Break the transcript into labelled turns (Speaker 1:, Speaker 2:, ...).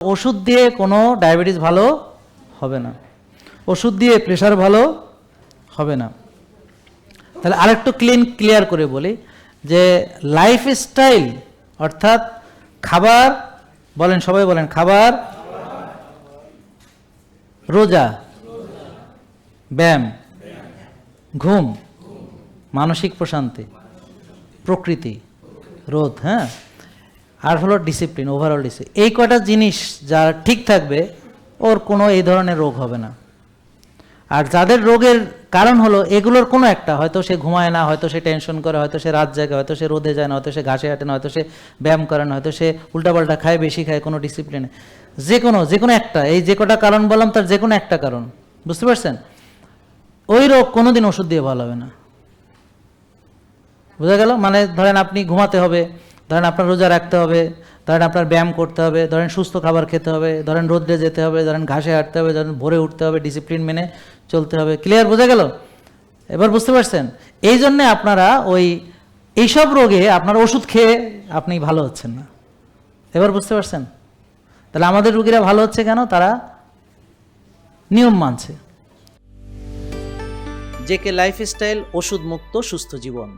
Speaker 1: ওষুধ দিয়ে কোনো ডায়াবেটিস ভালো হবে না। ওষুধ দিয়ে প্রেশার ভালো হবে না। তাহলে আরেকটু ক্লিন ক্লিয়ার করে বলি যে লাইফ স্টাইল অর্থাৎ খাবার, বলেন সবাই বলেন, খাবার, রোজা, ব্যায়াম, ঘুম, মানসিক প্রশান্তি, প্রকৃতি, রোদ হ্যাঁ? আর হলো ডিসিপ্লিন ওভারঅল ডিসিপ্লিন এই কটা জিনিস যার ঠিক থাকবে, ওর কোনো এই ধরনের রোগ হবে না। আর যাদের রোগের কারণ হলো, এগুলোর কোনো একটা, হয়তো সে ঘুমায় না, হয়তো সে টেনশন করে, হয়তো সে রাত জাগে, হয়তো সে রোদে যায় না, হয়তো সে ঘাসে হাঁটে না, হয়তো সে ব্যায়াম করে না, হয়তো সে উল্টাপাল্টা খায়, বেশি খায়, কোনো ডিসিপ্লিনে যে কোনো যে কোনো একটা, এই যে কটা কারণ বললাম, তার যে কোনো একটা কারণ। বুঝতে পারছেন? ওই রোগ কোনোদিন ওষুধ দিয়ে ভালো হবে না। বোঝা গেল? মানে ধরেন আপনি ঘুমাতে হবে ধরেন আপনার রোজা রাখতে হবে, ধরেন আপনার ব্যায়াম করতে হবে, ধরেন সুস্থ খাবার খেতে হবে, ধরেন রোদ্রে যেতে হবে, ধরেন ঘাসে হাঁটতে হবে, ধরেন ভোরে উঠতে হবে ডিসিপ্লিন মেনে চলতে হবে। ক্লিয়ার বোঝা গেল? এবার বুঝতে পারছেন? এই জন্যে আপনারা ওই এইসব রোগে আপনার ওষুধ খেয়ে আপনি ভালো হচ্ছেন না। এবার বুঝতে পারছেন? তাহলে আমাদের রুগীরা ভালো হচ্ছে কেন? তারা নিয়ম মানছে। জেকে লাইফস্টাইল ওষুধ মুক্ত সুস্থ জীবন।